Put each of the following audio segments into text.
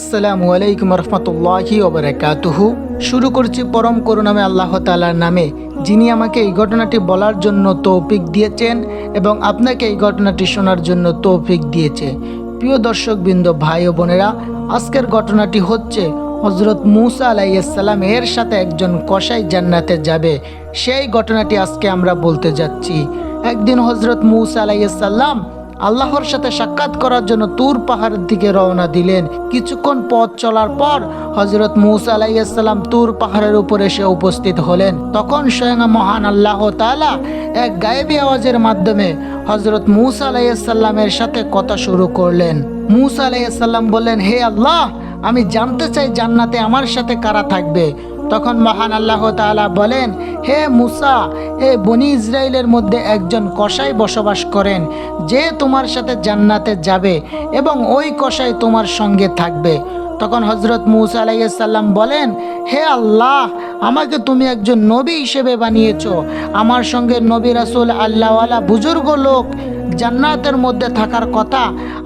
আসসালামু আলাইকুম রহমতুল্লাহি ওবরাকাতুহু। শুরু করছি পরম করুণামে আল্লাহ তালার নামে, যিনি আমাকে এই ঘটনাটি বলার জন্য তৌফিক দিয়েছেন এবং আপনাকে এই ঘটনাটি শোনার জন্য তৌফিক দিয়েছে। প্রিয় দর্শকবৃন্দ, ভাই ও বোনেরা, আজকের ঘটনাটি হচ্ছে হজরত মুসা আলাইসাল্লাম এর সাথে একজন কসাই জান্নাতে যাবে। সেই ঘটনাটি আজকে আমরা বলতে যাচ্ছি। একদিন হজরত মুসা আলাইসাল্লাম আল্লাহর সাথে সাক্ষাৎ করার জন্য তুর পাহাড়ের দিকে রওনা দিলেন। কিছুক্ষণ পথ চলার পর হজরত মুসা আলাইসাল্লাম তুর পাহাড়ের উপর এসে উপস্থিত হলেন। তখন স্বয়ং মহান আল্লাহ তাআলা এক গায়েবী আওয়াজের মাধ্যমে হজরত মুসা আলাইসাল্লামের সাথে কথা শুরু করলেন। মুসা আলাইসাল্লাম বললেন, হে আল্লাহ, আমি জানতে চাই জান্নাতে আমার সাথে কারা থাকবে? তখন মহান আল্লাহ তাআলা বলেন, হে মুসা, এ বনি ইসরায়েলের মধ্যে একজন কসাই বসবাস করেন, যে তোমার সাথে জান্নাতে যাবে এবং ওই কসাই তোমার সঙ্গে থাকবে। তখন হজরত মুসা আলাইসাল্লাম বলেন, হে আল্লাহ, আমাকে তুমি একজন নবী হিসেবে বানিয়েছ। আমার সঙ্গে নবী রাসুল আল্লাহওয়ালা বুজুর্গ লোক জান্নাতের মধ্যে থাকার কথা,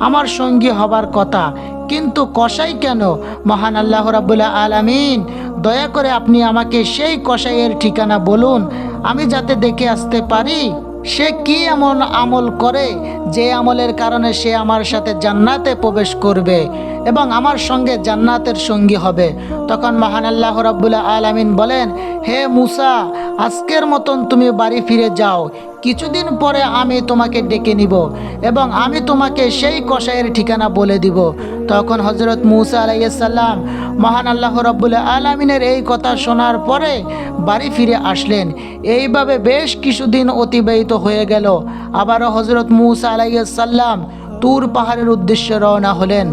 আমার সঙ্গী হবার কথা। কিন্তু কষাই কেন? মহান আল্লাহ রাবুল্লাহ আলামিন, দয়া করে আপনি আমাকে সেই কষাইয়ের ঠিকানা বলুন। আমি যাতে দেখে আসতে পারি সে কি এমন আমল করে যে আমলের কারণে সে আমার সাথে জান্নাতে প্রবেশ করবে। এবং আমার সঙ্গে জান্নাতের সঙ্গী হবে। তখন মহান আল্লাহ রাবুল্লাহ আলামিন বলেন, হে মুসা, আজকের মতন তুমি বাড়ি ফিরে যাও। কিছুদিন পরে আমি তোমাকে ডেকে নিব এবং আমি তোমাকে সেই কসাইয়ের ঠিকানা বলে দিব। তখন হজরত মুসা আলাইসাল্লাম মহান আল্লাহ রব্বুল্লাহ আলমিনের এই কথা শোনার পরে বাড়ি ফিরে আসলেন। এইভাবে বেশ কিছুদিন অতিবাহিত হয়ে গেল। আবারও হজরত মুসা আলাইসাল্লাম তুর পাহাড়ের উদ্দেশ্যে রওনা হলেন।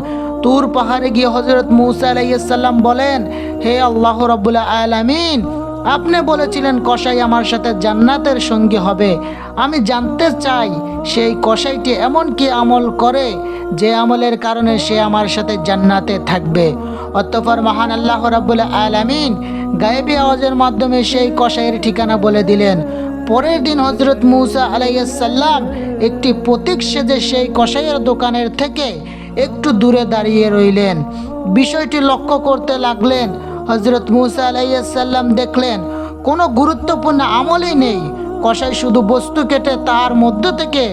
তুর পাহাড়ে গিয়ে হজরত মুসা আলাইসাল্লাম বলেন, হে আল্লাহ রব্বুল্লাহ আলামিন, আপনি বলেছিলেন কসাই আমার সাথে জান্নাতের সঙ্গী হবে। আমি জানতে চাই সেই কসাইটি এমন কি আমল করে যে আমলের কারণে সে আমার সাথে জান্নাতে থাকবে। অতঃপর মহান আল্লাহ রাবুল আলামিন গায়েবী আওয়াজের মাধ্যমে সেই কসাইয়ের ঠিকানা বলে দিলেন। পরের দিন হজরত মুসা আলাইসাল্লাম একটি প্রতীক সেজে সেই কসাইয়ের দোকানের থেকে একটু দূরে দাঁড়িয়ে রইলেন। বিষয়টি লক্ষ্য করতে লাগলেন। হজরত মুসা আলাইসাল্লাম দেখলেন, কোনো গুরুত্বপূর্ণ আমলই নেই। কসাই শুধু বস্তু কেটে তার মধ্য থেকে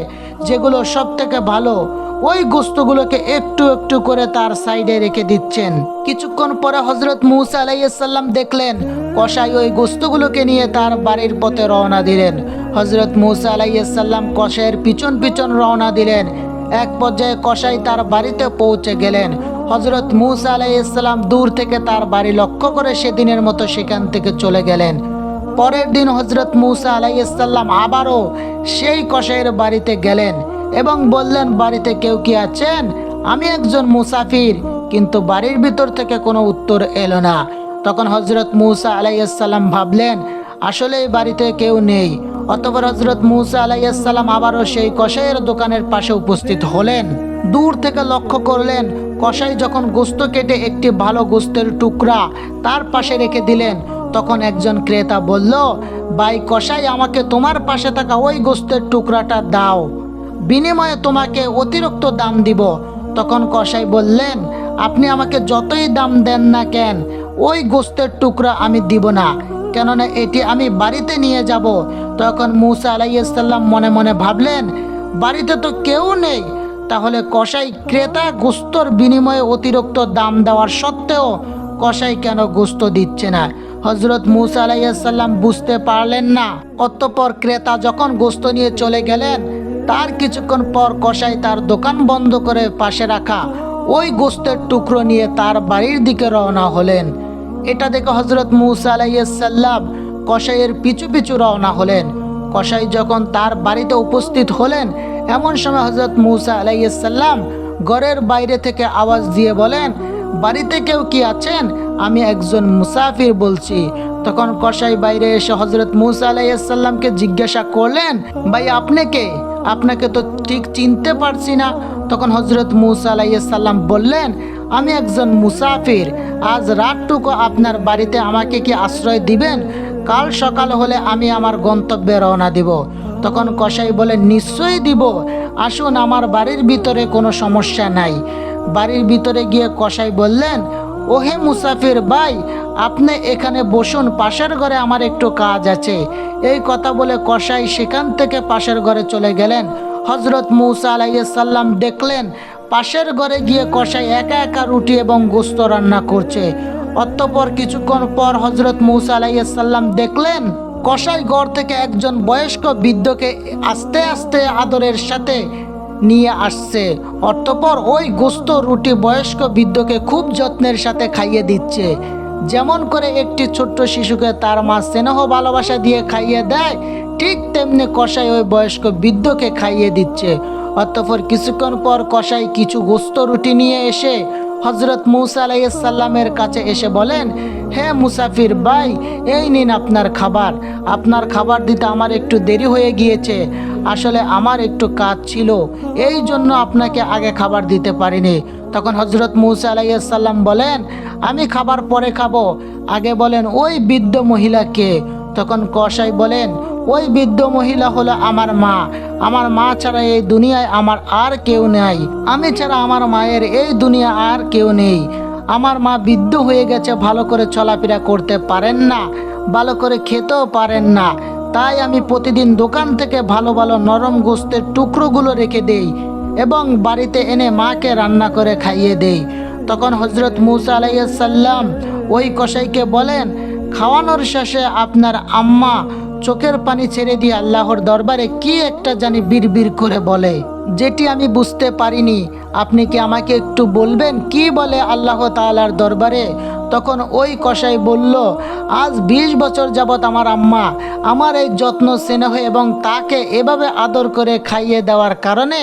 যেগুলো সব থেকে ভালো, ওই গোস্তগুলোকে একটু একটু করে তার সাইডে রেখে দিচ্ছেন। কিছুক্ষণ পরে হজরত মুসা আলাইসাল্লাম দেখলেন, কসাই ওই গোস্তগুলোকে নিয়ে তার বাড়ির পথে রওনা দিলেন। হজরত মুসা আলাইসাল্লাম কসাইয়ের পিছন পিছন রওনা দিলেন। এক পর্যায়ে কসাই তার বাড়িতে পৌঁছে গেলেন। হজরত মুসা আলাইসাল্লাম দূর থেকে তার বাড়ি লক্ষ্য করে সেদিনের মতো সেখান থেকে চলে গেলেন। পরের দিন হজরত মুসা আলাইসাল্লাম আবারও সেই কসাইয়ের বাড়িতে গেলেন এবং বললেন, বাড়িতে কেউ কি আছেন? আমি একজন মুসাফির। কিন্তু বাড়ির ভিতর থেকে কোনো উত্তর এলো না। তখন হজরত মুসা আলাইসাল্লাম ভাবলেন, আসলে বাড়িতে কেউ নেই। অতপর হজরত মুসা আলাইসাল্লাম আবারও সেই কসাইয়ের দোকানের পাশে উপস্থিত হলেন। দূর থেকে লক্ষ্য করলেন, কসাই যখন গোস্ত কেটে একটি ভালো গোস্তের টুকরা তার পাশে রেখে দিলেন, তখন একজন ক্রেতা বলল, ভাই কসাই, আমাকে তোমার পাশে থাকা ওই গোস্তের টুকরাটা দাও। বিনিময়ে তোমাকে অতিরিক্ত দাম দিব। তখন কসাই বললেন, আপনি আমাকে যতই দাম দেন না কেন, ওই গোস্তের টুকরা আমি দিব না। কেননা এটি আমি বাড়িতে নিয়ে যাব। তখন মুসা আলাইসাল্লাম মনে মনে ভাবলেন, বাড়িতে তো কেউ নেই। তাহলে কসাই ক্রেতা গোস্তর বিনিময়ে অতিরিক্ত দাম দেওয়ার সত্ত্বেও কসাই কেন গোস্ত দিচ্ছে না? হজরত মুসা আলাইসাল্লাম বুঝতে পারলেন না। অতঃপর ক্রেতা যখন গোস্ত নিয়ে চলে গেলেন, তার কিছুক্ষণ পর কসাই তার দোকান বন্ধ করে পাশে রাখা ওই গোস্তের টুকরো নিয়ে তার বাড়ির দিকে রওনা হলেন। এটা দেখে হজরত মুসা আলাইসাল্লাম কসাইয়ের পিছু পিছু রওনা হলেন। কসাই যখন তার বাড়িতে উপস্থিত হলেন, এমন সময় হজরত মুসা আলাইসাল্লাম ঘরের বাইরে থেকে আওয়াজ দিয়ে বলেন, বাড়িতে কেউ কি আছেন? আমি একজন মুসাফির বলছি। তখন কসাই বাইরে এসে হজরত মুসা আলাইসাল্লামকে জিজ্ঞাসা করলেন, ভাই, আপনি কে? আপনাকে তো ঠিক চিনতে পারছি না। তখন হজরত মুসা আলাইসাল্লাম বললেন আমি একজন মুসাফির। আজ রাতটুকু আপনার বাড়িতে আমাকে কি আশ্রয় দিবেন? কাল সকাল হলে আমি আমার গন্তব্যে রওনা দিব। তখন কসাই বলে, নিশ্চয়ই দিব। আসুন, আমার বাড়ির ভিতরে কোনো সমস্যা নাই। বাড়ির ভিতরে গিয়ে কসাই বললেন, ওহে মুসাফির ভাই, আপনি এখানে বসুন, পাশের ঘরে আমার একটু কাজ আছে। এই কথা বলে কসাই সেখান থেকে পাশের ঘরে চলে গেলেন। হজরত মৌসা আলাইসাল্লাম দেখলেন পাশের ঘরে গিয়ে কষাই একা একা রুটি এবং গোস্ত রান্না করছে। অতঃপর কিছুক্ষণ পর হজরত মৌসা আলাইসাল্লাম দেখলেন কষাই ঘর থেকে একজন বয়স্ক বৃদ্ধকে আস্তে আস্তে আদরের সাথে নিয়ে আসছে। অতঃপর ওই গোস্ত রুটি বয়স্ক বৃদ্ধকে খুব যত্নের সাথে খাইয়ে দিচ্ছে। যেমন করে একটি ছোট্ট শিশুকে তার মা স্নেহ ভালোবাসা দিয়ে খাইয়ে দেয়, ঠিক তেমনি কষাই ওই বয়স্ক বৃদ্ধকে খাইয়ে দিচ্ছে। অতঃপর কিছুক্ষণ পর কষাই কিছু গোস্ত রুটি নিয়ে এসে হজরত মুসা আলাইসাল্লামের কাছে এসে বলেন, হে মুসাফির ভাই, এই নিন আপনার খাবার। আপনার খাবার দিতে আমার একটু দেরি হয়ে গিয়েছে। আসলে আমার একটু কাজ ছিল। এই জন্য আপনাকে আগে খাবার দিতে পারিনি। তখন হজরত মুসা আলাইসাল্লাম বলেন, আমি খাবার পরে খাব। আগে বলেন, ওই বৃদ্ধ মহিলাকে তখন কসাই বলেন ওই বৃদ্ধ মহিলা হলো আমার মা। আমার মা ছাড়া এই দুনিয়ায় আমার আর কেউ নেই। আমি ছাড়া আমার মায়ের এই দুনিয়া আর কেউ নেই। আমার মা বৃদ্ধ হয়ে গেছে, ভালো করে চলাফেরা করতে পারেন না, ভালো করে খেতেও পারেন না। তাই আমি প্রতিদিন দোকান থেকে ভালো ভালো নরম গোস্তের টুকরোগুলো রেখে দেই এবং বাড়িতে এনে মাকে রান্না করে খাইয়ে দেই। তখন হজরত মুসা আলাইসাল্লাম ওই কসাইকে বলেন, খাওয়ানোর শেষে আপনার আম্মা চোখের পানি ছেড়ে দিয়ে আল্লাহর দরবারে কি একটা জানি বিড়বিড় করে বলে, যেটি আমি বুঝতে পারিনি। আপনি কি আমাকে একটু বলবেন কি বলে আল্লাহ তালার দরবারে? তখন ওই কষাই বলল, আজ ২০ বছর যাবৎ আমার আম্মা আমার এই যত্ন, স্নেহ এবং তাকে এভাবে আদর করে খাইয়ে দেওয়ার কারণে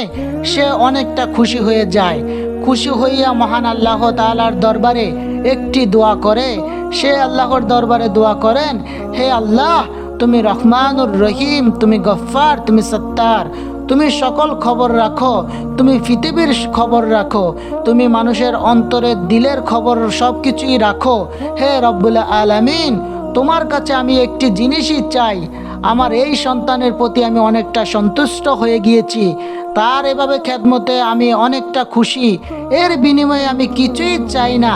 সে অনেকটা খুশি হয়ে যায়। খুশি হইয়া মহান আল্লাহ তালার দরবারে একটি দোয়া করে, সে আল্লাহর দরবারে দোয়া করেন, হে আল্লাহ তুমি রহমানুর রহিম, তুমি গফ্ফার, তুমি সত্তার। তুমি সকল খবর রাখো, তুমি পৃথিবীর খবর রাখো, তুমি মানুষের অন্তরের দিলের খবর সব কিছুই রাখো। হে রব্বুল আলামিন, তোমার কাছে আমি একটি জিনিসই চাই। আমার এই সন্তানের প্রতি আমি অনেকটা সন্তুষ্ট হয়ে গিয়েছি। তার এভাবে খেদমতে আমি অনেকটা খুশি। এর বিনিময়ে আমি কিছুই চাই না।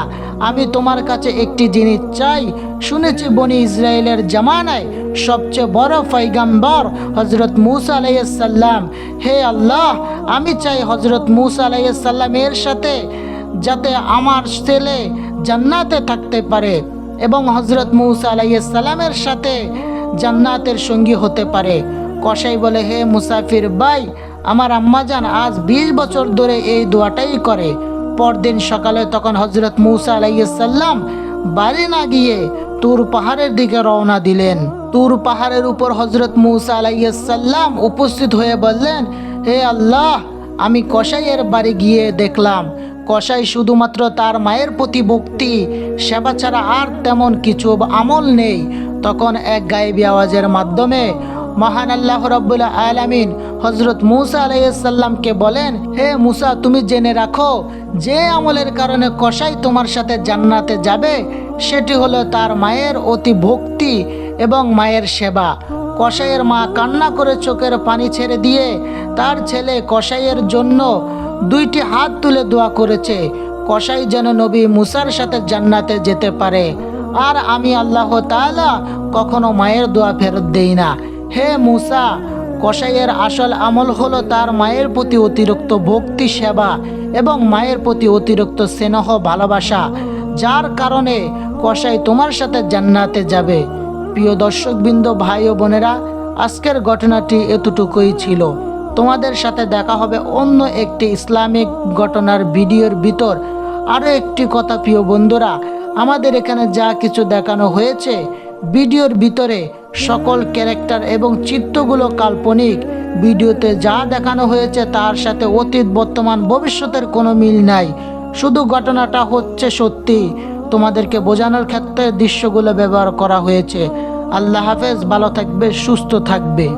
আমি তোমার কাছে একটি জিনিস চাই। শুনেছি বনি ইসরায়েলের জামানায় সবচেয়ে বড় পৈগাম্বর হজরত মুসা আলাইসাল্লাম হে আল্লাহ, আমি চাই হজরত মুসা আলাইসাল্লামের সাথে যাতে আমার ছেলে জান্নাতে থাকতে পারে এবং হজরত মুসা আলাইসাল্লামের সাথে জান্নাতের সঙ্গী হতে পারে। কসাই বলে, হে মুসাফির ভাই, আমার আম্মাজান আজ ২০ বছর ধরে এই দোয়াটাই করে। পরদিন সকালে তখন হজরত মুসা আলাইসাল্লাম বাড়ি না গিয়ে তুর পাহাড়ের দিকে রওনা দিলেন। তুর পাহাড়ের উপর হজরত মুসা আলাইসাল্লাম উপস্থিত হয়ে বললেন, হে আল্লাহ, আমি কসাইয়ের বাড়ি গিয়ে দেখলাম। কসাই শুধুমাত্র তার মায়ের প্রতি ভক্তি, সেবা ছাড়া আর তেমন কিছু আমল নেই। তখন এক গায়েবী আওয়াজের মাধ্যমে মহান আল্লাহ রব্বুল আলামিন হজরত মুসা আলাইসাল্লামকে বলেন, হে মুসা, তুমি জেনে রাখো, যে আমলের কারণে কসাই তোমার সাথে জান্নাতে যাবে, সেটি হলো তার মায়ের অতি ভক্তি এবং মায়ের সেবা। কসাইয়ের মা কান্না করে চোখের পানি ছেড়ে দিয়ে তার ছেলে কসাইয়ের জন্য দুইটি হাত তুলে দোয়া করেছে। কসাই যেন নবী মুসার সাথে জান্নাতে যেতে পারে। আর আমি আল্লাহ তাআলা কখনো মায়ের দোয়া ফেরত দেই না। হে মুসা, কসাইয়ের আসল আমল হলো তার মায়ের প্রতি অতিরিক্ত ভক্তি, সেবা এবং মায়ের প্রতি অতিরিক্ত স্নেহ, ভালোবাসা, যার কারণে কসাই তোমার সাথে জান্নাতে যাবে। প্রিয় দর্শকবৃন্দ, ভাই ও বোনেরা, আজকের ঘটনাটি এতটুকুই ছিল। তোমাদের সাথে দেখা হবে অন্য একটি ইসলামিক ঘটনার ভিডিওর ভিতর। আরও একটি কথা, প্রিয় বন্ধুরা, আমাদের এখানে যা কিছু দেখানো হয়েছে, ভিডিওর ভিতরে সকল ক্যারেক্টার এবং চিত্রগুলো কাল্পনিক। ভিডিওতে যা দেখানো হয়েছে তার সাথে অতীত, বর্তমান, ভবিষ্যতের কোনো মিল নাই। শুধু ঘটনাটা হচ্ছে সত্যি। তোমাদেরকে বোঝানোর ক্ষেত্রে দৃশ্যগুলো ব্যবহার করা হয়েছে। আল্লাহ হাফেজ, ভালো থাকবে, সুস্থ থাকবে।